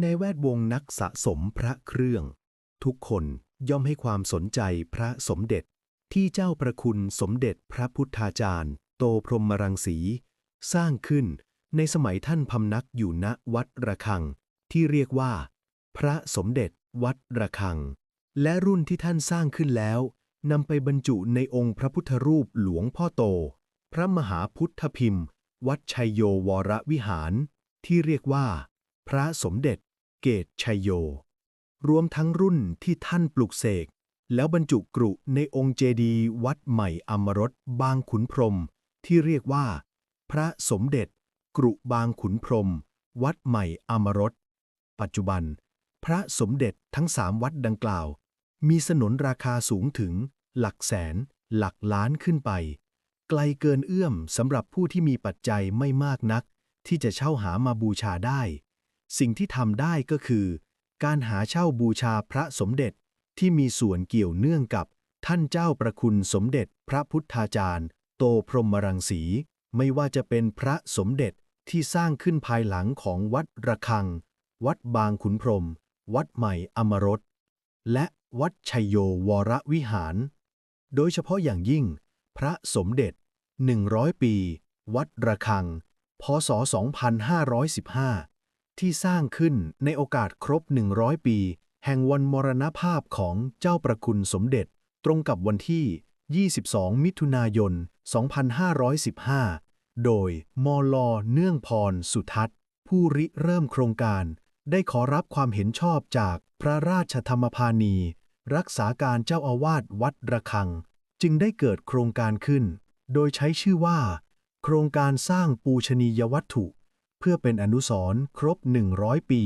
ในแวดวงนักสะสมพระเครื่อง ทุกคนย่อมให้ความสนใจพระสมเด็จ ที่เจ้าประคุณสมเด็จพระพุทธาจารย์ โตพรหมรังสี สร้างขึ้นในสมัยท่านพำนักอยู่ณวัดระฆัง ที่เรียกว่า พระสมเด็จวัดระฆัง และรุ่นที่ท่านสร้างขึ้นแล้วนำไปบรรจุในองค์พระพุทธรูปหลวงพ่อโต พระมหาพุทธพิมพ์ วัดชัยโยวรวิหาร ที่เรียกว่า พระสมเด็จ เกตชัยโย รวมทั้งรุ่นที่ท่านปลุกเสก แล้วบรรจุกรุในองค์เจดีย์วัดใหม่อมรสบางขุนพรม ที่เรียกว่า พระสมเด็จ กรุบางขุนพรม วัดใหม่อมรสปัจจุบัน พระสมเด็จทั้งสามวัดดังกล่าว มีสนนราคาสูงถึง หลักแสน หลักล้านขึ้นไป ไกลเกินเอื้อมสำหรับผู้ที่มีปัจจัยไม่มากนัก ที่จะเช่าหามาบูชาได้ สิ่งที่ทำได้ก็คือ การหาเช่าบูชาพระสมเด็จที่มีส่วนเกี่ยวเนื่องกับท่านเจ้าประคุณสมเด็จพระพุทธาจารย์ โตพรหมรังสี ไม่ว่าจะเป็นพระสมเด็จที่สร้างขึ้นภายหลังของวัดระฆัง วัดบางขุนพรหมวัดใหม่อมรสและวัดชัยโยวรวิหาร โดยเฉพาะอย่างยิ่ง พระสมเด็จ 100 ปี วัดระฆัง พศ 2515 ที่สร้างขึ้นในโอกาสครบ 100 ปี แห่งวันมรณภาพของเจ้าประคุณสมเด็จ ตรงกับวันที่ 22 มิถุนายน 2515 โดยมลเนื่องพรสุทัศน์ ผู้ริเริ่มโครงการ ได้ขอรับความเห็นชอบจากพระราชธรรมพานี รักษาการเจ้าอาวาสวัดระฆัง จึงได้เกิดโครงการขึ้น โดยใช้ชื่อว่า โครงการสร้างปูชนียวัตถุ พื่อเป็นอนุสรณ์ครบ 100 ปี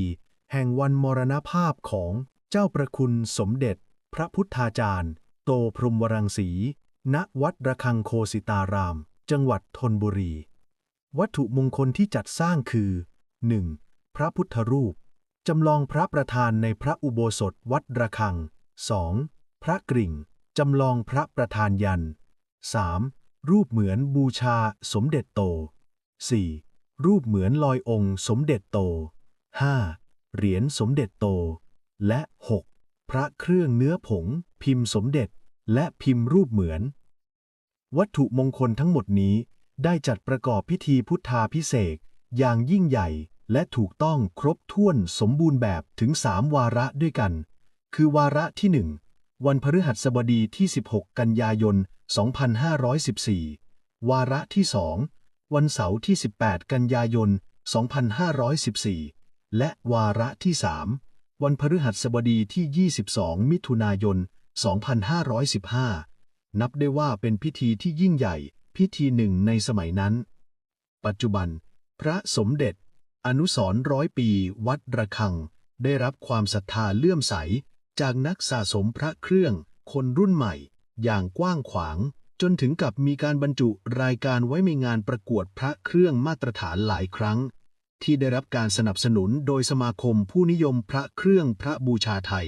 แห่งวันมรณภาพของเจ้าประคุณสมเด็จ พระพุทธาจารย์ โตพรหมรังสี ณ วัดระฆังโคสิตาราม จังหวัดธนบุรี วัตถุมงคลที่จัดสร้างคือ 1. พระพุทธรูป จำลองพระประธานในพระอุโบสถวัดระฆัง 2. พระกริ่ง จำลองพระประธานยัน 3. รูปเหมือนบูชาสมเด็จโต 4. รูปเหมือนลอยองค์สมเด็จโต 5. เหรียญสมเด็จโต และ 6. พระเครื่องเนื้อผง พิมพ์สมเด็จ และพิมพ์รูปเหมือน วัตถุมงคลทั้งหมดนี้ได้จัดประกอบพิธีพุทธาพิเศษอย่างยิ่งใหญ่และถูกต้องครบถ้วนสมบูรณ์แบบถึง3วาระด้วยกัน คือวาระที่1วันพฤหัสบดีที่ 16 กันยายน 2514 วาระที่2 วันเสาร์ที่ 18 กันยายน 2514 และวาระที่ 3 วันพฤหัสบดีที่ 22 มิถุนายน 2515 นับได้ว่าเป็นพิธีที่ยิ่งใหญ่พิธีหนึ่งในสมัยนั้น ปัจจุบัน พระสมเด็จ อนุสร์ร้อยปีวัดระฆัง ได้รับความศรัทธาเลื่อมใส จากนักสะสมพระเครื่องคนรุ่นใหม่ อย่างกว้างขวาง จนถึงกับมีการบรรจุรายการไว้ในงานประกวดพระเครื่องมาตรฐานหลายครั้ง ที่ได้รับการสนับสนุนโดยสมาคมผู้นิยมพระเครื่องพระบูชาไทย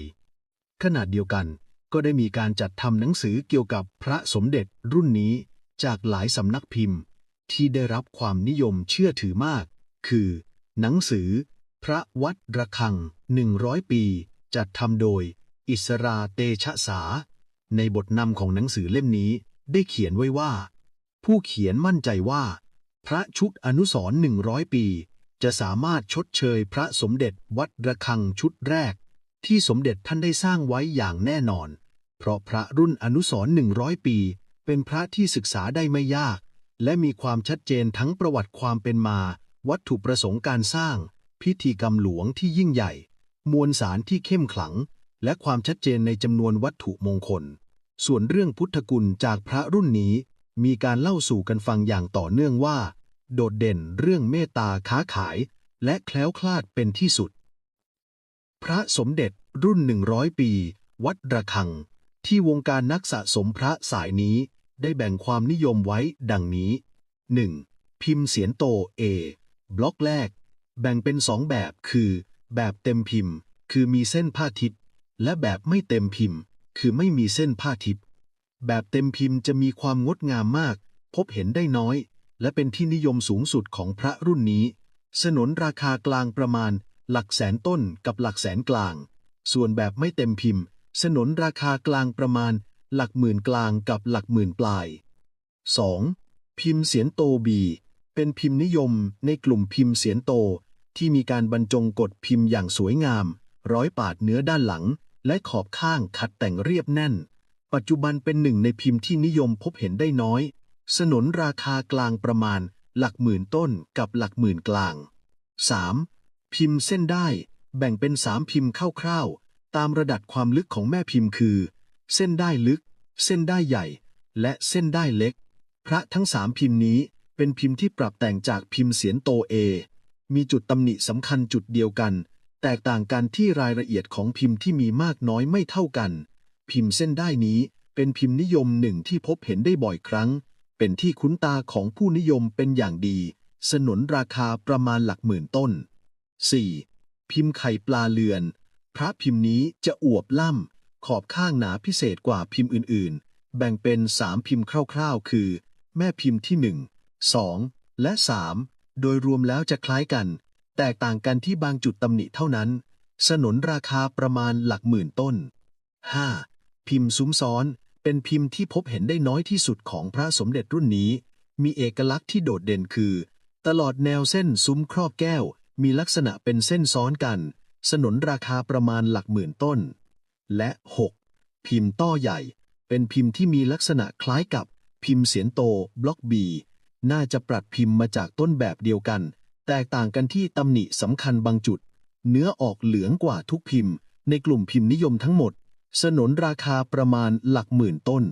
ขณะเดียวกันก็ได้มีการจัดทำหนังสือเกี่ยวกับพระสมเด็จรุ่นนี้จากหลายสำนักพิมพ์ ที่ได้รับความนิยมเชื่อถือมาก คือ หนังสือ พระวัดระฆัง 100 ปี จัดทำโดย อิสราเตชะสา ในบทนำของหนังสือเล่มนี้ ได้เขียนไว้ว่า ผู้เขียนมั่นใจว่า พระชุดอนุสรณ์100ปี จะสามารถชดเชยพระสมเด็จวัดระฆังชุดแรก ที่สมเด็จท่านได้สร้างไว้อย่างแน่นอน เพราะพระรุ่นอนุสรณ์100ปี เป็นพระที่ศึกษาได้ไม่ยาก และมีความชัดเจนทั้งประวัติความเป็นมา วัตถุประสงค์การสร้าง พิธีกรรมหลวงที่ยิ่งใหญ่ มวลสารที่เข้มขลัง และความชัดเจนในจำนวนวัตถุมงคล ส่วนเรื่องพุทธกุลจากพระรุ่นนี้ มีการเล่าสู่กันฟังอย่างต่อเนื่องว่า โดดเด่นเรื่องเมตตาค้าขาย และแคล้วคลาดเป็นที่สุด พระสมเด็จรุ่น100ปี วัดระฆัง ที่วงการนักสะสมพระสายนี้ได้แบ่งความนิยมไว้ดังนี้ 1. พิมพ์เสียนโต A บล็อกแรก แบ่งเป็นสองแบบคือ แบบเต็มพิมพ์ คือมีเส้นผ้าทิพย์และแบบไม่เต็มพิมพ์ คือไม่มีเส้นผ้าทิพย์แบบเต็มพิมพ์จะมีความงดงามมาก พบเห็นได้น้อย และเป็นที่นิยมสูงสุดของพระรุ่นนี้ สนนราคากลางประมาณ หลักแสนต้นกับหลักแสนกลาง ส่วนแบบไม่เต็มพิมพ์ สนนราคากลางประมาณ หลักหมื่นกลางกับหลักหมื่นปลาย 2. พิมพ์เสียนโตบี เป็นพิมพ์นิยมในกลุ่มพิมพ์เสียนโตที่มีการบรรจงกดพิมพ์อย่างสวยงาม ร้อยปาดเนื้อด้านหลัง และขอบข้างขัดแต่งเรียบแน่น ปัจจุบันเป็นหนึ่งในพิมพ์ที่นิยมพบเห็นได้น้อย สนนราคากลางประมาณ หลักหมื่นต้นกับหลักหมื่นกลาง 3. พิมพ์เส้นได้ แบ่งเป็นสามพิมพ์คร่าวๆ ตามระดับความลึกของแม่พิมพ์คือ เส้นได้ลึก เส้นได้ใหญ่ และเส้นได้เล็ก พระทั้งสามพิมพ์นี้เป็นพิมพ์ที่ปรับแต่งจากพิมพ์เสียนโตเอ มีจุดตำหนิสำคัญจุดเดียวกัน แตกต่างกันที่รายละเอียดของพิมพ์ที่มีมากน้อยไม่เท่ากัน พิมพ์เส้นได้นี้เป็นพิมพ์นิยมหนึ่งที่พบเห็นได้บ่อยครั้ง เป็นที่คุ้นตาของผู้นิยมเป็นอย่างดี สนนราคาประมาณหลักหมื่นต้น 4. พิมพ์ไข่ปลาเลือน พระพิมพ์นี้จะอวบล่ำ ขอบข้างหนาพิเศษกว่าพิมพ์อื่น ๆ แบ่งเป็นสามพิมพ์คร่าว ๆ คือ แม่พิมพ์ที่ 1 2 และ 3 โดยรวมแล้วจะคล้ายกัน แตกต่างกันที่บางจุดตำหนิเท่านั้น สนนราคาประมาณหลักหมื่นต้น 5. พิมพ์ซุ้มซ้อน เป็นพิมพ์ที่พบเห็นได้น้อยที่สุดของพระสมเด็จรุ่นนี้ มีเอกลักษณ์ที่โดดเด่นคือ ตลอดแนวเส้นซุ้มครอบแก้ว มีลักษณะเป็นเส้นซ้อนกัน สนนราคาประมาณหลักหมื่นต้น และ 6. พิมพ์ต้อใหญ่ เป็นพิมพ์ที่มีลักษณะคล้ายกับพิมพ์เสียนโตบล็อกบีน่าจะปรับพิมพ์มาจากต้นแบบเดียวกัน แตกต่างกันที่ตำหนิสำคัญบางจุด เนื้อออกเหลืองกว่าทุกพิมพ์ ในกลุ่มพิมพ์นิยมทั้งหมด สนนราคาประมาณหลักหมื่นต้น